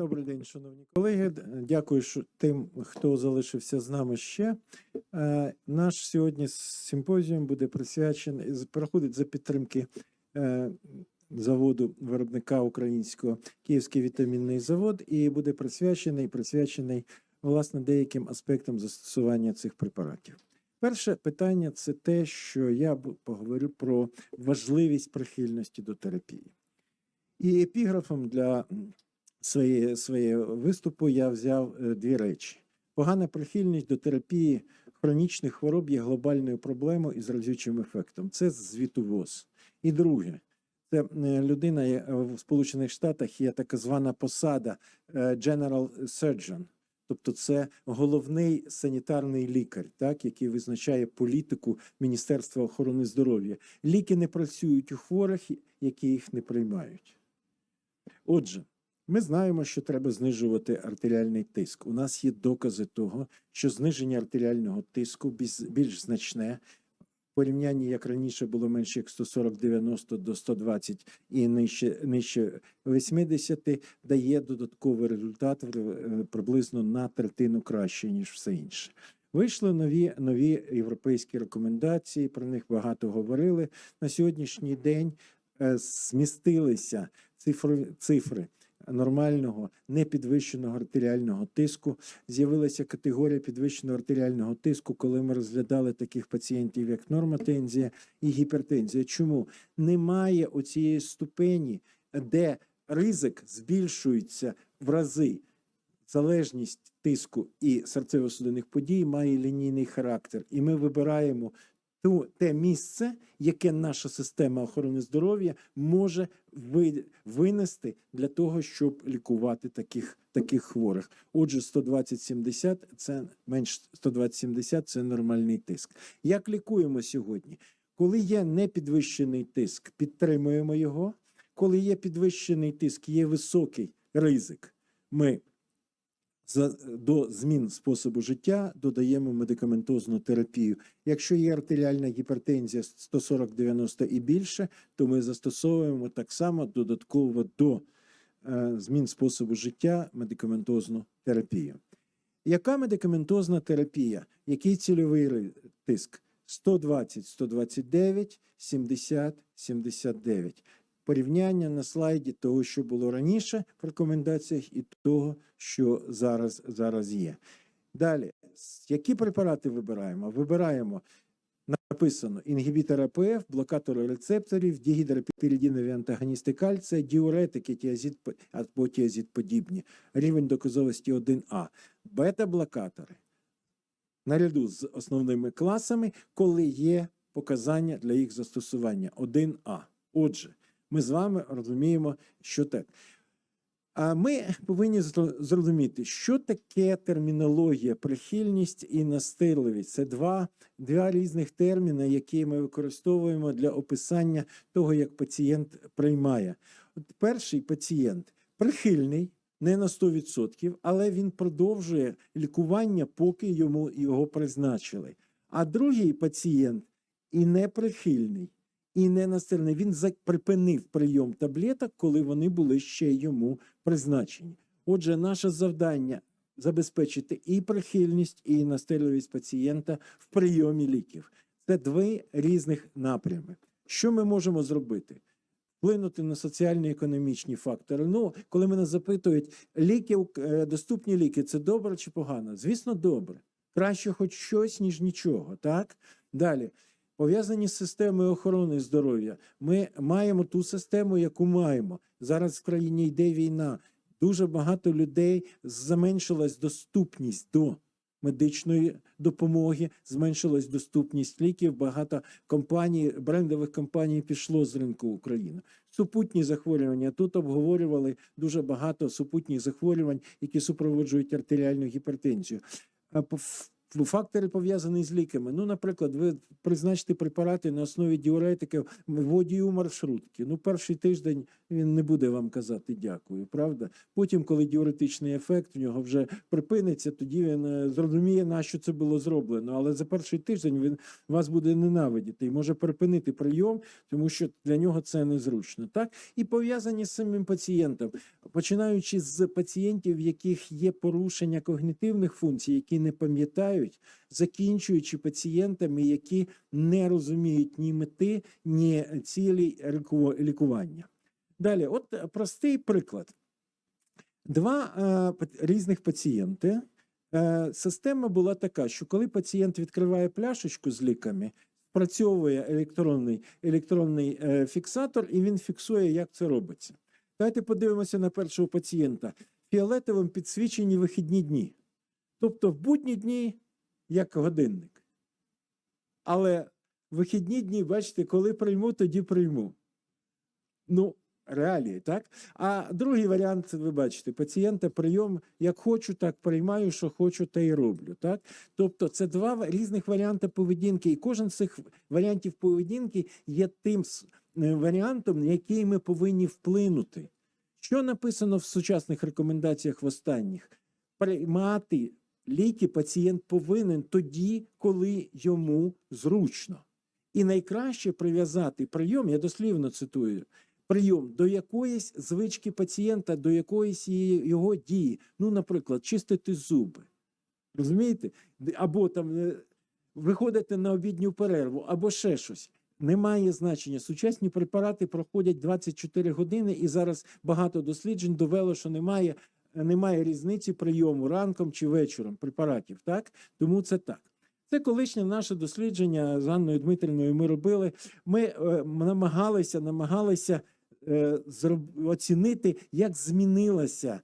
Добрий день, шановні колеги. Дякую тим, хто залишився з нами ще. Е, Наш сьогодні симпозіум буде присвячений, проходить за підтримки е, заводу виробника українського Київський вітамінний завод, і буде присвячений присвячений власне деяким аспектам застосування цих препаратів. Перше питання це те, що я поговорю про важливість прихильності до терапії. І епіграфом для м, своєї, своєї виступу я взяв е, дві речі: погана прихильність до терапії хронічних хвороб є глобальною проблемою із разючим ефектом. Це звіту ВОЗ. І друге, це е, людина є- в Сполучених Штатах є така звана посада е, General Surgeon. Тобто це головний санітарний лікар, так, який визначає політику Міністерства охорони здоров'я. Ліки не працюють у хворих, які їх не приймають. Отже, ми знаємо, що треба знижувати артеріальний тиск. У нас є докази того, що зниження артеріального тиску більш, значне. В порівнянні, як раніше було менше як 140-90 до 120 і нижче, нижче 80, дає додатковий результат приблизно на третину краще, ніж все інше. Вийшли нові, нові європейські рекомендації, про них багато говорили. На сьогоднішній день е, змістилися цифри, цифри нормального непідвищеного артеріального тиску. З'явилася категорія підвищеного артеріального тиску, коли ми розглядали таких пацієнтів, як нормотензія і гіпертензія. Чому немає оцієї ступені, де ризик збільшується в рази? Залежність тиску і серцево-судинних подій має лінійний характер, і ми вибираємо те місце, яке наша система охорони здоров'я може ви, винести для того, щоб лікувати таких, таких хворих. Отже, 120-70 – це менш 120-70 – це нормальний тиск. Як лікуємо сьогодні? Коли є непідвищений тиск, підтримуємо його. Коли є підвищений тиск, є високий ризик. Ми до змін способу життя додаємо медикаментозну терапію. Якщо є артеріальна гіпертензія 140-90 і більше, то ми застосовуємо так само додатково до е, змін способу життя медикаментозну терапію. Яка медикаментозна терапія? Який цільовий тиск? 120, 129, 70, 79 порівняння на слайді того, що було раніше в рекомендаціях, і того, що зараз, зараз є. Далі, які препарати вибираємо? Вибираємо написано інгібітор АПФ, блокатори рецепторів, дігідропіридінові антагоністи кальція, діуретики, тіазид по- або тіазид-подібні. Рівень доказовості 1А. Бета-блокатори наряду з основними класами, коли є показання для їх застосування 1А. Отже, ми з вами розуміємо, що так. А ми повинні зрозуміти, що таке термінологія, прихильність і настирливість. Це два, два різних терміни, які ми використовуємо для описання того, як пацієнт приймає. От перший пацієнт прихильний, не на 100%, але він продовжує лікування, поки йому його призначили. А другий пацієнт і неприхильний і не настирний. Він припинив прийом таблеток, коли вони були ще йому призначені. Отже, наше завдання забезпечити і прихильність, і настирливість пацієнта в прийомі ліків. Це два різних напрями. Що ми можемо зробити? Вплинути на соціально-економічні фактори. Ну, коли мене запитують, ліки, е, доступні ліки це добре чи погано? Звісно, добре. Краще хоч щось, ніж нічого. Так? Далі пов'язані з системою охорони здоров'я. Ми маємо ту систему, яку маємо. Зараз в країні йде війна. Дуже багато людей зменшилась доступність до медичної допомоги, зменшилась доступність ліків. Багато компаній, брендових компаній пішло з ринку України. Супутні захворювання тут обговорювали дуже багато супутніх захворювань, які супроводжують артеріальну гіпертензію. В- Фактори пов'язані з ліками. Ну, наприклад, ви призначите препарати на основі діуретиків водію маршрутки. Ну, перший тиждень він не буде вам казати дякую, правда? Потім, коли діуретичний ефект в нього вже припиниться, тоді він е, зрозуміє, на що це було зроблено. Але за перший тиждень він вас буде ненавидіти і може припинити прийом, тому що для нього це незручно. Так і пов'язані з самим пацієнтом, починаючи з пацієнтів, в яких є порушення когнітивних функцій, які не пам'ятають, закінчуючи пацієнтами, які не розуміють ні мети, ні цілі лікування. Далі, от простий приклад. Два е, різних пацієнти. Е, система була така, що коли пацієнт відкриває пляшечку з ліками, спрацьовує електронний, електронний е, фіксатор, і він фіксує, як це робиться. Давайте подивимося на першого пацієнта. Фіолетовим підсвічені вихідні дні. Тобто в будні дні як годинник. Але вихідні дні, бачите, коли прийму, тоді прийму. Ну, реалії, так? А другий варіант, ви бачите, пацієнта прийом, як хочу, так приймаю, що хочу, те й роблю. Так? Тобто це два різних варіанти поведінки, і кожен з цих варіантів поведінки є тим е, варіантом, на який ми повинні вплинути. Що написано в сучасних рекомендаціях в останніх? Приймати ліки пацієнт повинен тоді, коли йому зручно. І найкраще прив'язати прийом, я дослівно цитую, прийом до якоїсь звички пацієнта, до якоїсь його дії. Ну, наприклад, чистити зуби. Розумієте? Або там е, виходити на обідню перерву, або ще щось. Немає значення. Сучасні препарати проходять 24 години, і зараз багато досліджень довело, що немає, немає різниці прийому ранком чи вечором препаратів. Так? Тому це так. Це колишнє наше дослідження з Анною Дмитрівною ми робили. Ми е, намагалися, намагалися е, зроб- оцінити, як змінилася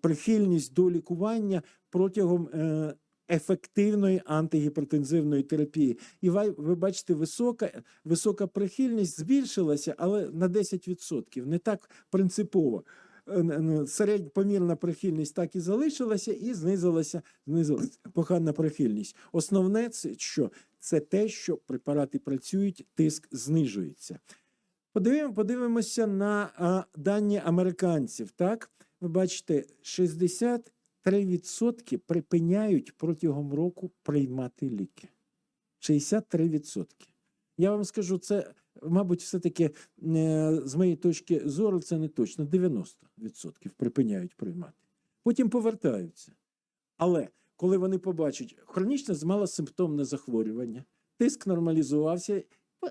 прихильність до лікування протягом е, ефективної антигіпертензивної терапії. І ви бачите, висока, висока прихильність збільшилася, але на 10%. Не так принципово. Е, н- н- Середня помірна прихильність так і залишилася, і знизилася, знизилася погана прихильність. Основне це що? Це те, що препарати працюють, тиск знижується. Подивимо, подивимося на а, дані американців. Так, ви бачите, 63% припиняють протягом року приймати ліки. 63%. Я вам скажу, це, мабуть, все-таки е, з моєї точки зору, це не точно. 90% припиняють приймати. Потім повертаються. Але коли вони побачать хронічно змало симптомне захворювання, тиск нормалізувався.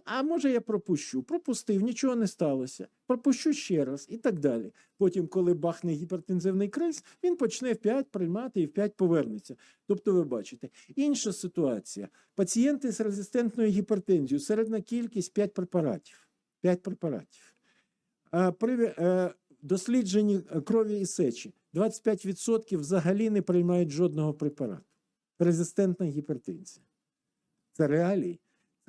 А може я пропущу? Пропустив, нічого не сталося. Пропущу ще раз і так далі. Потім, коли бахне гіпертензивний криз, він почне в 5 приймати і в 5 повернеться. Тобто, ви бачите, інша ситуація. Пацієнти з резистентною гіпертензією, середня кількість 5 препаратів. 5 препаратів. А при е, дослідженні крові і сечі 25% взагалі не приймають жодного препарату. Резистентна гіпертензія. Це реалії.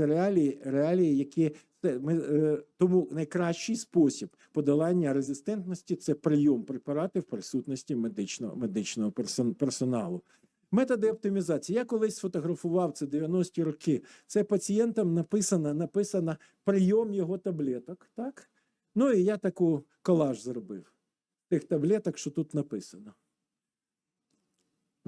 Це реалії, реалії, які ми е, тому найкращий спосіб подолання резистентності це прийом препаратів в присутності медичного медичного персоналу. Методи оптимізації. Я колись сфотографував це 90-ті роки. Це пацієнтам написано, написано прийом його таблеток. Так? Ну і я таку колаж зробив тих таблеток, що тут написано.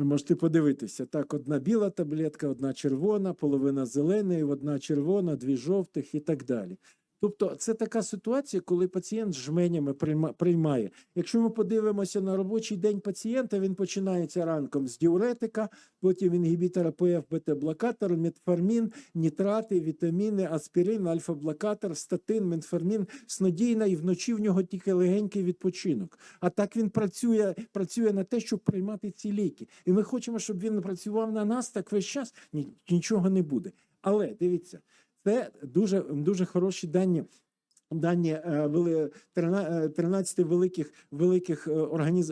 Ви можете подивитися. Так, одна біла таблетка, одна червона, половина зеленої, одна червона, дві жовтих і так далі. Тобто, це така ситуація, коли пацієнт з жменями прийма- приймає. Якщо ми подивимося на робочий день пацієнта, він починається ранком з діуретика, потім інгібітора ПФ, бета-блокатор, метформін, нітрати, вітаміни, аспірин, альфа-блокатор, статин, метформін, снодійна, і вночі в нього тільки легенький відпочинок. А так він працює, працює на те, щоб приймати ці ліки. І ми хочемо, щоб він працював на нас так весь час. Ні, нічого не буде. Але дивіться, це дуже, дуже хороші дані дані е, вели- трина- е, 13 великих великих е,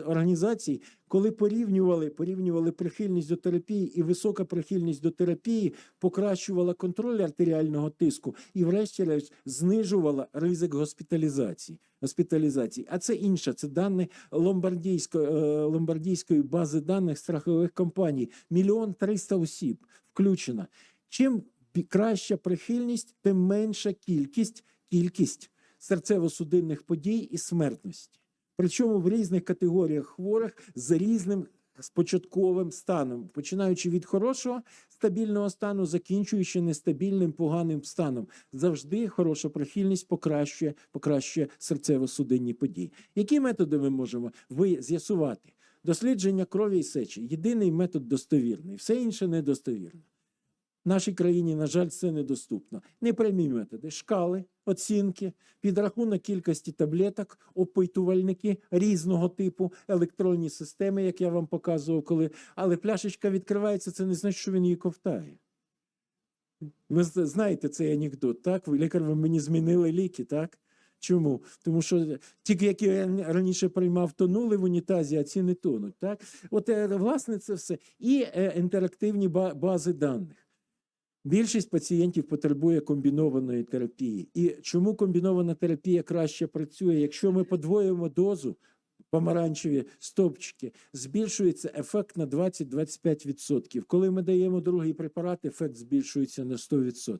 організацій, коли порівнювали, порівнювали прихильність до терапії і висока прихильність до терапії покращувала контроль артеріального тиску і, врешті-решт, знижувала ризик госпіталізації. госпіталізації. А це інше, це дані ломбардійської, е, ломбардійської бази даних страхових компаній. Мільйон триста осіб включено. Чим краща прихильність, тим менша кількість, кількість серцево-судинних подій і смертності. Причому в різних категоріях хворих з різним спочатковим станом, починаючи від хорошого стабільного стану, закінчуючи нестабільним поганим станом. Завжди хороша прихильність покращує, покращує серцево-судинні події. Які методи ми можемо з'ясувати? Дослідження крові і сечі єдиний метод достовірний, все інше недостовірно. Нашій країні, на жаль, це недоступно. Непрямі методи, шкали, оцінки, підрахунок кількості таблеток, опитувальники різного типу, електронні системи, як я вам показував, коли. Але пляшечка відкривається, це не значить, що він її ковтає. Ви знаєте цей анекдот, так? Лікар, ви мені змінили ліки, так? Чому? Тому що ті, які я раніше приймав, тонули в унітазі, а ці не тонуть. Так? От, е, власне, це все. І е, інтерактивні бази даних. Більшість пацієнтів потребує комбінованої терапії. І чому комбінована терапія краще працює? Якщо ми подвоїмо дозу, помаранчеві стовпчики, збільшується ефект на 20-25%. Коли ми даємо другий препарат, ефект збільшується на 100%.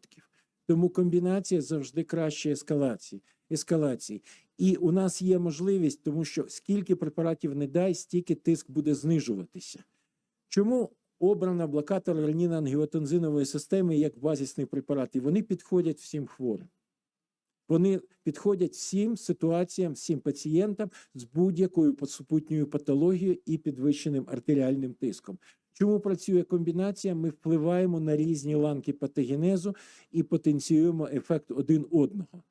Тому комбінація завжди краще ескалації. ескалації. І у нас є можливість, тому що скільки препаратів не дай, стільки тиск буде знижуватися. Чому обрана блокатор ренін-ангіотензинової системи як базисний препарат? І вони підходять всім хворим. Вони підходять всім ситуаціям, всім пацієнтам з будь-якою супутньою патологією і підвищеним артеріальним тиском. Чому працює комбінація? Ми впливаємо на різні ланки патогенезу і потенціюємо ефект один одного.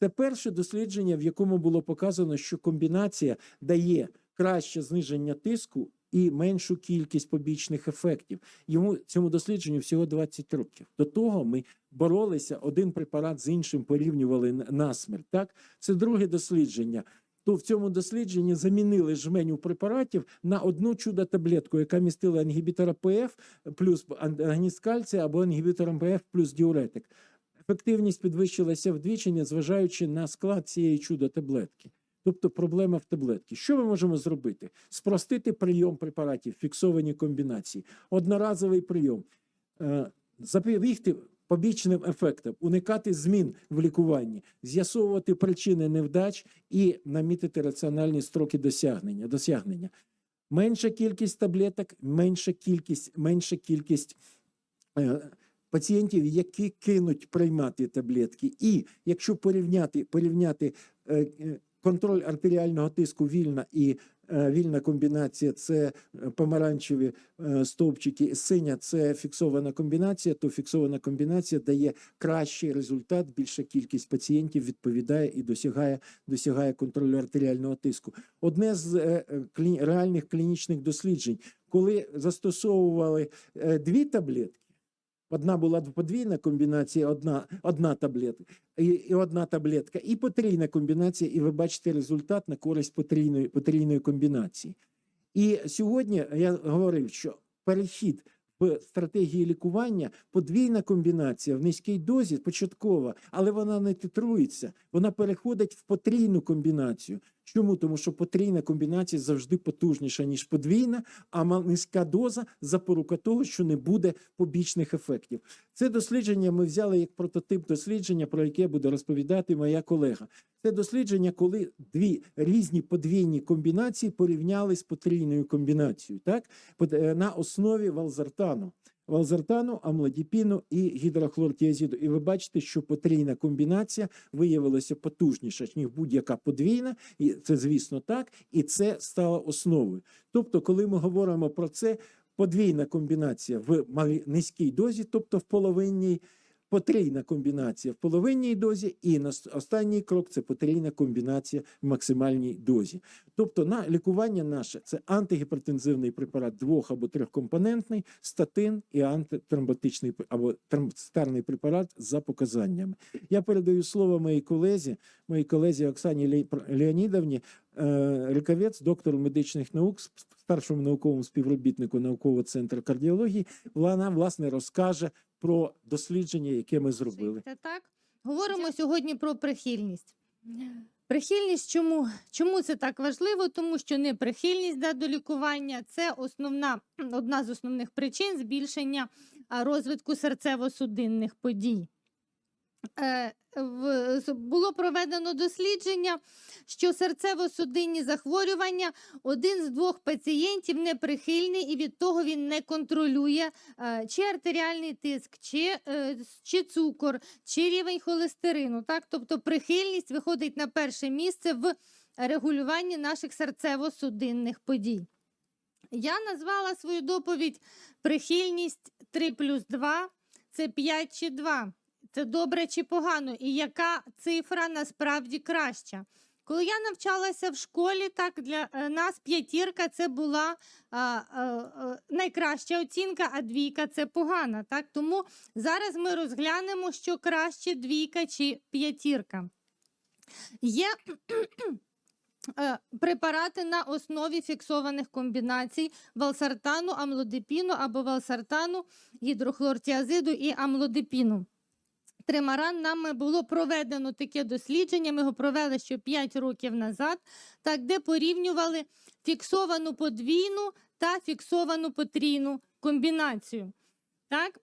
Це перше дослідження, в якому було показано, що комбінація дає краще зниження тиску і меншу кількість побічних ефектів. Йому цьому дослідженню всього 20 років. До того ми боролися один препарат з іншим, порівнювали насмерть. Так, це друге дослідження. То в цьому дослідженні замінили жменю препаратів на одну чудо таблетку, яка містила інгібітора ПФ плюс агоніст кальція або інгібітор МПФ плюс діуретик. Ефективність підвищилася вдвічі, незважаючи на склад цієї чудо таблетки. Тобто проблема в таблетці. Що ми можемо зробити? Спростити прийом препаратів, фіксовані комбінації, одноразовий прийом, е, запобігти побічним ефектам, уникати змін в лікуванні, з'ясовувати причини невдач і намітити раціональні строки досягнення. досягнення. Менша кількість таблеток, менша кількість, менша кількість е, пацієнтів, які кинуть приймати таблетки. І якщо порівняти, порівняти е, контроль артеріального тиску вільна і е, вільна комбінація це е, помаранчеві е, стовпчики, синя це фіксована комбінація, то фіксована комбінація дає кращий результат, більша кількість пацієнтів відповідає і досягає, досягає контролю артеріального тиску. Одне з реальних клінічних досліджень, коли застосовували дві таблетки. Одна була подвійна комбінація, одна, одна таблетка, і, і одна таблетка, і потрійна комбінація, і ви бачите результат на користь потрійної, потрійної комбінації. І сьогодні я говорив, що перехід в стратегії лікування подвійна комбінація в низькій дозі початкова, але вона не титрується, вона переходить в потрійну комбінацію. Чому? Тому що потрійна комбінація завжди потужніша, ніж подвійна, а низька доза запорука того, що не буде побічних ефектів. Це дослідження ми взяли як прототип дослідження, про яке буде розповідати моя колега. Це дослідження, коли дві різні подвійні комбінації порівняли з потрійною комбінацією, так е, на основі валзартану. Валзартану, амлодіпіну і гідрохлортіазіду. І ви бачите, що потрійна комбінація виявилася потужніша, ніж будь-яка подвійна, і це, звісно, так, і це стало основою. Тобто, коли ми говоримо про це, подвійна комбінація в низькій дозі, тобто в половинній, потрійна комбінація в половинній дозі, і на останній крок це потрійна комбінація в максимальній дозі. Тобто, на лікування наше це антигіпертензивний препарат двох або трьохкомпонентний, статин і антитромботичний або тромбоцитарний препарат за показаннями. Я передаю слово моїй колезі, моїй колезі Оксані Ле- Леонідовні, е, лікавець, доктор медичних наук, старшому науковому співробітнику наукового центру кардіології. Вона власне розкаже про дослідження, яке ми зробили. Це так. Говоримо сьогодні про прихильність. Прихильність чому? Чому це так важливо? Тому що неприхильність да, до лікування це основна, одна з основних причин збільшення розвитку серцево-судинних подій. Е, Було проведено дослідження, що серцево-судинні захворювання один з двох пацієнтів неприхильний, і від того він не контролює е, чи артеріальний тиск, чи, е, чи цукор, чи рівень холестерину. Так? Тобто прихильність виходить на перше місце в регулюванні наших серцево-судинних подій. Я назвала свою доповідь прихильність 3 плюс 2 це 5 чи 2. Це добре чи погано, і яка цифра насправді краща. Коли я навчалася в школі, так для е, нас п'ятірка це була а, а, а, найкраща оцінка, а двійка це погана. Так? Тому зараз ми розглянемо, що краще двійка чи п'ятірка. Є е, препарати на основі фіксованих комбінацій валсартану, амлодипіну або валсартану, гідрохлортіазиду і амлодипіну. Тримаран нами було проведено таке дослідження. Ми його провели ще 5 років назад, так, де порівнювали фіксовану подвійну та фіксовану потрійну комбінацію. Так?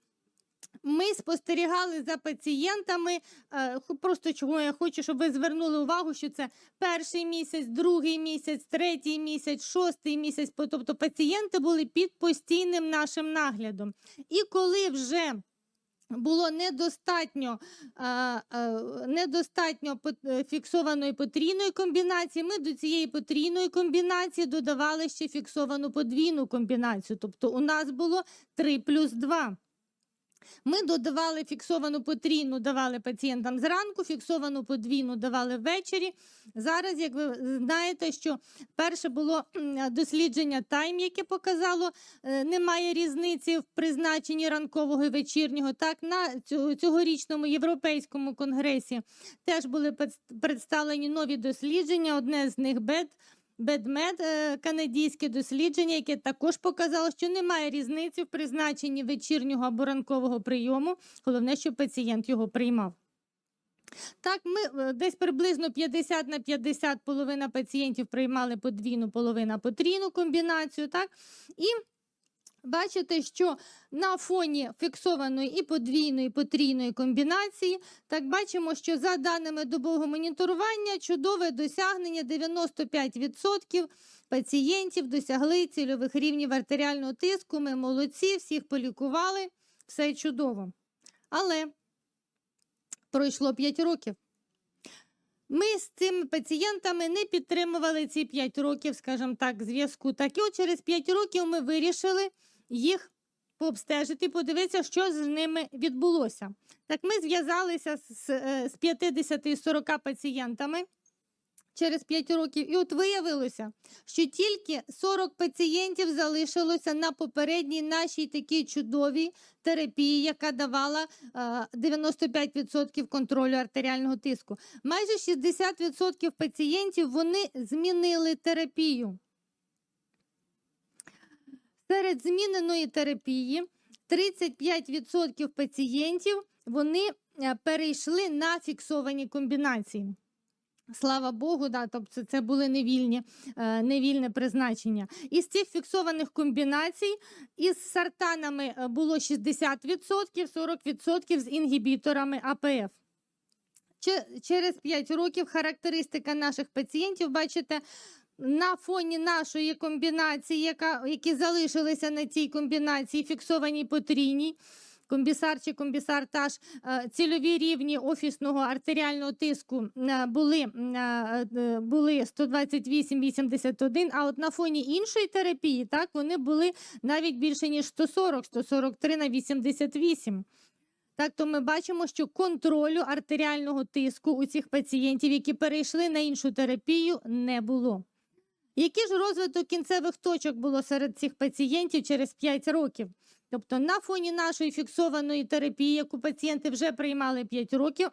Ми спостерігали за пацієнтами. е, Просто чого я хочу, щоб ви звернули увагу, що це перший місяць, другий місяць, третій місяць, шостий місяць. Тобто пацієнти були під постійним нашим наглядом. І коли вже було недостатньо, а, недостатньо е, фіксованої потрійної комбінації. Ми до цієї потрійної комбінації додавали ще фіксовану подвійну комбінацію. Тобто у нас було 3 плюс 2. Ми додавали фіксовану потрійну, давали пацієнтам зранку, фіксовану подвійну давали ввечері. Зараз, як ви знаєте, що перше було дослідження Time, яке показало, е, немає різниці в призначенні ранкового і вечірнього. Так, на цього- цьогорічному європейському конгресі теж були представлені нові дослідження. Одне з них бед. Бедмед, е, канадійське дослідження, яке також показало, що немає різниці в призначенні вечірнього або ранкового прийому. Головне, щоб пацієнт його приймав. Так, ми е, десь приблизно 50 на 50 половина пацієнтів приймали подвійну, половина потрійну комбінацію. Так? І бачите, що на фоні фіксованої і подвійної, і потрійної комбінації, так бачимо, що за даними добового моніторування, чудове досягнення 95% пацієнтів досягли цільових рівнів артеріального тиску. Ми молодці, всіх полікували, все чудово. Але пройшло 5 років. Ми з цими пацієнтами не підтримували ці 5 років, скажімо так, зв'язку. Так і от через 5 років ми вирішили їх пообстежити, подивитися, що з ними відбулося. Так ми зв'язалися з, е, з 50-40 пацієнтами через 5 років, і от виявилося, що тільки 40 пацієнтів залишилося на попередній нашій такій чудовій терапії, яка давала е, 95% контролю артеріального тиску. Майже 60% пацієнтів вони змінили терапію. Серед зміненої терапії 35% пацієнтів вони е, перейшли на фіксовані комбінації. Слава Богу, да, тобто це були невільні, е, невільне призначення. Із цих фіксованих комбінацій із сартанами е, було 60%, 40% з інгібіторами АПФ. Через 5 років характеристика наших пацієнтів, бачите, на фоні нашої комбінації, яка, які залишилися на цій комбінації, фіксованій потрійній, комбісар чи комбісар-таж, е, цільові рівні офісного артеріального тиску е, були, е, були 128-81, а от на фоні іншої терапії так, вони були навіть більше, ніж 140, 143 на 88. Так, то ми бачимо, що контролю артеріального тиску у цих пацієнтів, які перейшли на іншу терапію, не було. Який ж розвиток кінцевих точок було серед цих пацієнтів через 5 років? Тобто на фоні нашої фіксованої терапії, яку пацієнти вже приймали 5 років,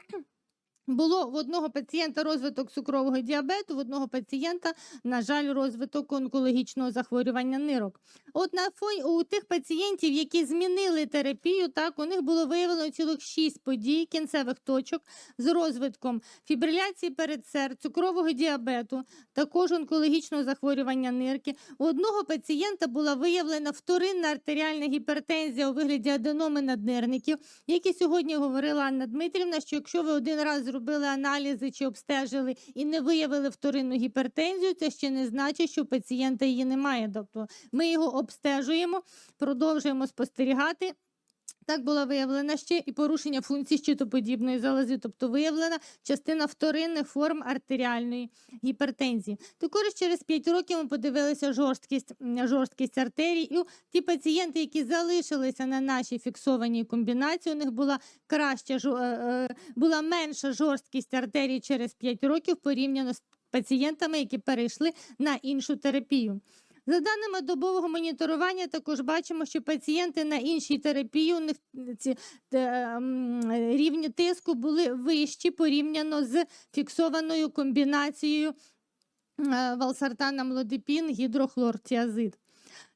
було в одного пацієнта розвиток цукрового діабету, в одного пацієнта, на жаль, розвиток онкологічного захворювання нирок. От на фоні у тих пацієнтів, які змінили терапію, так у них було виявлено цілих 6 подій кінцевих точок з розвитком фібриляції передсердь, цукрового діабету, також онкологічного захворювання нирки. У одного пацієнта була виявлена вторинна артеріальна гіпертензія у вигляді аденоми наднирників, які сьогодні говорила Анна Дмитрівна, що якщо ви один раз зробили аналізи чи обстежили і не виявили вторинну гіпертензію, це ще не значить, що пацієнта її немає. Тобто ми його обстежуємо, продовжуємо спостерігати. Так була виявлена ще і порушення функції щитоподібної залози, тобто виявлена частина вторинних форм артеріальної гіпертензії. Також через 5 років ми подивилися жорсткість, жорсткість артерій. І ті пацієнти, які залишилися на нашій фіксованій комбінації, у них була краща е, е, була менша жорсткість артерій через 5 років порівняно з пацієнтами, які перейшли на іншу терапію. За даними добового моніторування, також бачимо, що пацієнти на іншій терапії у них ці е, рівні тиску були вищі порівняно з фіксованою комбінацією е, валсартан, амлодипін, гідрохлортіазид.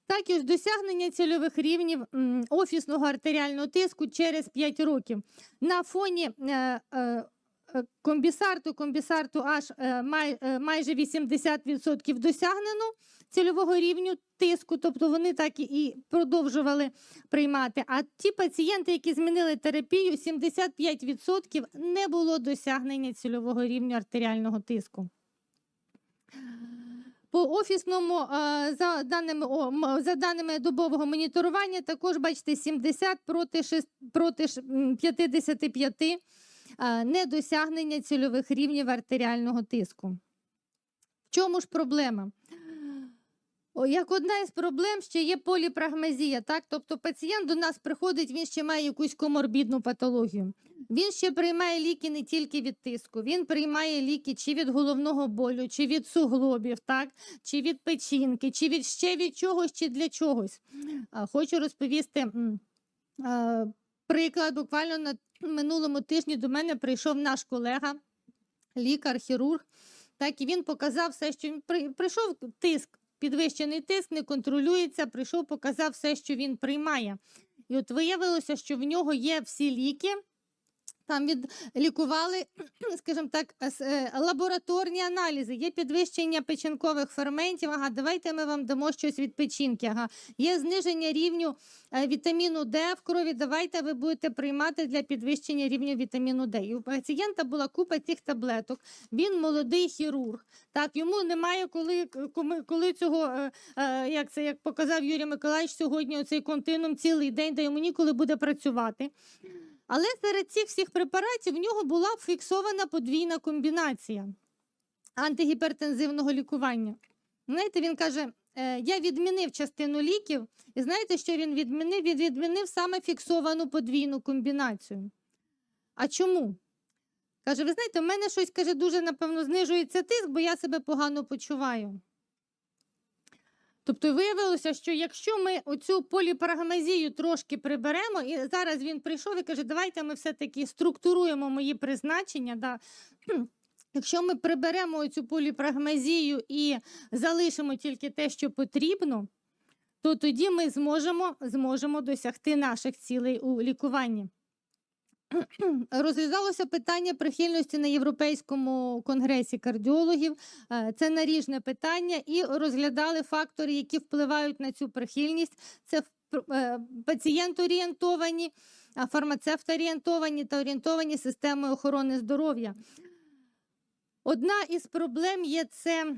Так, і ось досягнення цільових рівнів офісного артеріального тиску через 5 років. На фоні е, е, комбісарту, комбісарту аж май, майже 80% досягнено цільового рівню тиску, тобто вони так і- продовжували приймати. А ті пацієнти, які змінили терапію, 75% не було досягнення цільового рівню артеріального тиску. По офісному, е, за даними, за даними добового моніторування, також бачите 70 проти, 6, проти 55 е, недосягнення цільових рівнів артеріального тиску. В чому ж проблема? Як одна із проблем ще є поліпрагмазія, так? Тобто пацієнт до нас приходить, він ще має якусь коморбідну патологію. Він ще приймає ліки не тільки від тиску, він приймає ліки чи від головного болю, чи від суглобів, так? чи від печінки, чи від ще від чогось, чи для чогось. Хочу розповісти приклад. Буквально на минулому тижні до мене прийшов наш колега, лікар-хірург. Так, і він показав все, що він прийшов тиск, підвищений тиск, не контролюється. Прийшов, показав все, що він приймає. І от виявилося, що в нього є всі ліки. Там від лікували, скажімо так, е, лабораторні аналізи. Є підвищення печінкових ферментів. Ага, давайте ми вам дамо щось від печінки. Ага, є зниження рівню е, вітаміну Д в крові. Давайте ви будете приймати для підвищення рівня вітаміну Д. І у пацієнта була купа цих таблеток. Він молодий хірург. Так, йому немає коли, коли, цього, е, е, як це як показав Юрій Миколаївич сьогодні, оцей континуум цілий день, де йому ніколи буде працювати. Але серед цих всіх препаратів в нього була фіксована подвійна комбінація антигіпертензивного лікування. Знаєте, він каже: «Е, я відмінив частину ліків, і знаєте, що він відмінив? Він відмінив саме фіксовану подвійну комбінацію. А чому? Каже, ви знаєте, в мене щось каже, дуже, напевно, знижується тиск, бо я себе погано почуваю. Тобто виявилося, що якщо ми оцю поліпрагмазію трошки приберемо, і зараз він прийшов і каже, давайте ми все-таки структуруємо мої призначення. Да. Якщо ми приберемо оцю поліпрагмазію і залишимо тільки те, що потрібно, то тоді ми зможемо, зможемо досягти наших цілей у лікуванні. Розв'язалося питання прихильності на Європейському конгресі кардіологів. Е, Це наріжне питання, і розглядали фактори, які впливають на цю прихильність. Це е, пацієнт-орієнтовані, а фармацевт-орієнтовані та орієнтовані системою охорони здоров'я. Одна із проблем є це.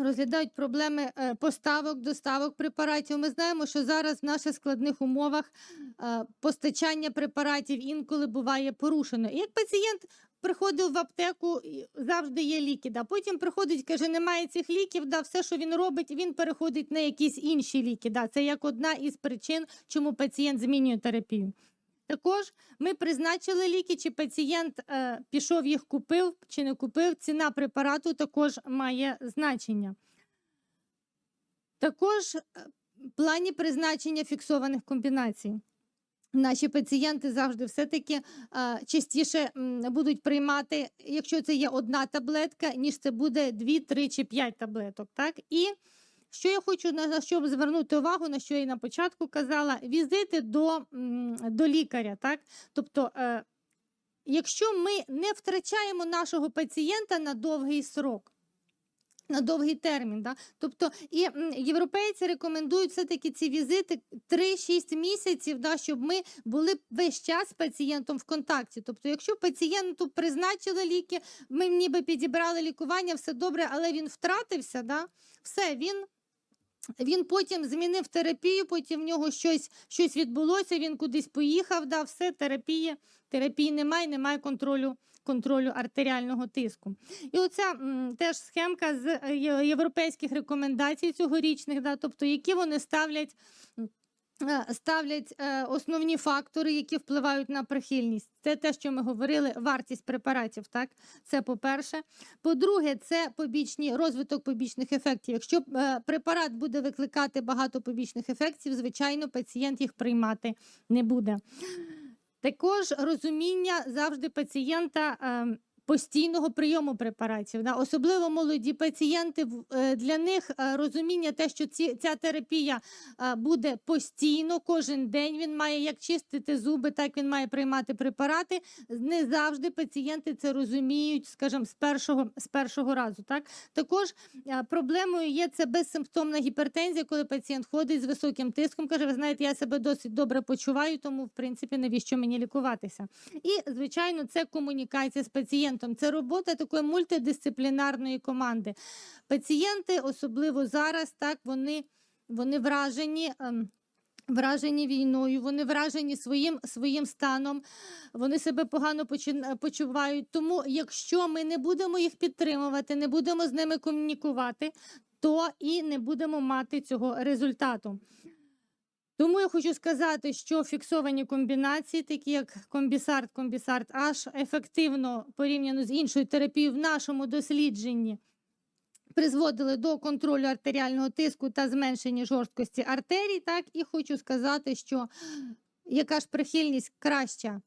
Розглядають проблеми е, поставок, доставок препаратів. Ми знаємо, що зараз в наших складних умовах е, постачання препаратів інколи буває порушено. І як пацієнт приходив в аптеку, завжди є ліки. Да. Потім приходить, каже, немає цих ліків, да, все, що він робить, він переходить на якісь інші ліки. Да. Це як одна із причин, чому пацієнт змінює терапію. Також ми призначили ліки, чи пацієнт е, пішов їх купив чи не купив. Ціна препарату також має значення. Також е, плані призначення фіксованих комбінацій. Наші пацієнти завжди все-таки е, частіше будуть приймати, якщо це є одна таблетка, ніж це буде 2, 3 чи 5 таблеток. Так? І що я хочу на, що звернути увагу, на що я і на початку казала, візити до, до лікаря. Так? Тобто, е, якщо ми не втрачаємо нашого пацієнта на довгий срок. На довгий термін, да? тобто і європейці рекомендують все-таки ці візити 3-6 місяців, да, щоб ми були весь час з пацієнтом в контакті. Тобто, якщо пацієнту призначили ліки, ми ніби підібрали лікування, все добре, але він втратився, да? все, він він потім змінив терапію, потім в нього щось, щось відбулося, він кудись поїхав, да, все, терапії, терапії немає, немає контролю, контролю артеріального тиску. І оця м, теж схемка з е, європейських рекомендацій цьогорічних, да, тобто які вони ставлять. Е, Ставлять е, основні фактори, які впливають на прихильність. Це те, що ми говорили, вартість препаратів. Так, це по-перше. По-друге, це побічні розвиток побічних ефектів. Якщо е, препарат буде викликати багато побічних ефектів, звичайно, пацієнт їх приймати не буде. Також розуміння завжди пацієнта. Постійного прийому препаратів, да? особливо молоді пацієнти. е, Для них е, розуміння те, що ці, ця терапія е, буде постійно, кожен день він має як чистити зуби, так він має приймати препарати. Не завжди пацієнти це розуміють, скажімо, з першого, з першого разу. Так? Також проблемою є це безсимптомна гіпертензія, коли пацієнт ходить з високим тиском, каже: ви знаєте, я себе досить добре почуваю, тому в принципі навіщо мені лікуватися? І звичайно, це комунікація з пацієнтом, це робота такої мультидисциплінарної команди. Пацієнти, особливо зараз, так вони, вони вражені. ем, Вражені війною, вони вражені своїм, своїм станом, вони себе погано почувають. Тому, якщо ми не будемо їх підтримувати, не будемо з ними комунікувати, то і не будемо мати цього результату. Тому я хочу сказати, що фіксовані комбінації, такі як комбісарт, комбісарт аж ефективно порівняно з іншою терапією в нашому дослідженні призводили до контролю артеріального тиску та зменшення жорсткості артерій. Так, і хочу сказати, що яка ж прихильність краща.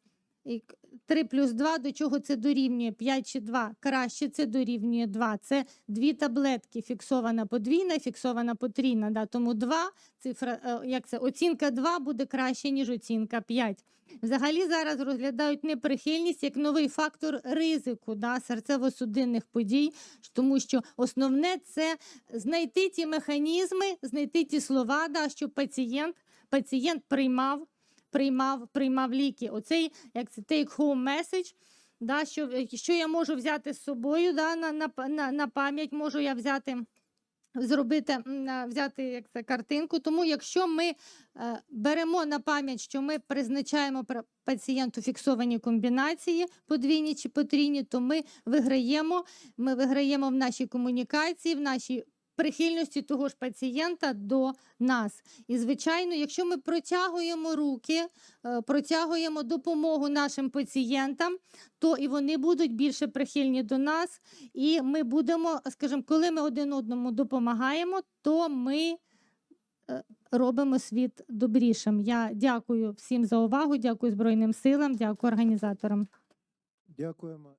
І к- 3 плюс 2, до чого це дорівнює? 5 чи 2. Краще це дорівнює 2. Це дві таблетки, фіксована подвійна, фіксована потрійна. Да? Тому 2, цифра, е, як це, оцінка 2 буде краще, ніж оцінка 5. Взагалі зараз розглядають неприхильність як новий фактор ризику да, серцево-судинних подій, тому що основне це знайти ті механізми, знайти ті слова, да, щоб пацієнт, пацієнт приймав, приймав, приймав ліки. Оцей як це take home message, да, що, що я можу взяти з собою да, на, на, на, на пам'ять, можу я взяти. Зробити взяти як це картинку. Тому, якщо ми е, беремо на пам'ять, що ми призначаємо пацієнту фіксовані комбінації, подвійні чи потрійні, то ми виграємо. Ми виграємо в нашій комунікації, в нашій прихильності того ж пацієнта до нас. І, звичайно, якщо ми протягуємо руки, е, протягуємо допомогу нашим пацієнтам, то і вони будуть більше прихильні до нас. І ми будемо, скажімо, коли ми один одному допомагаємо, то ми е, робимо світ добрішим. Я дякую всім за увагу, дякую Збройним силам, дякую організаторам. Дякуємо.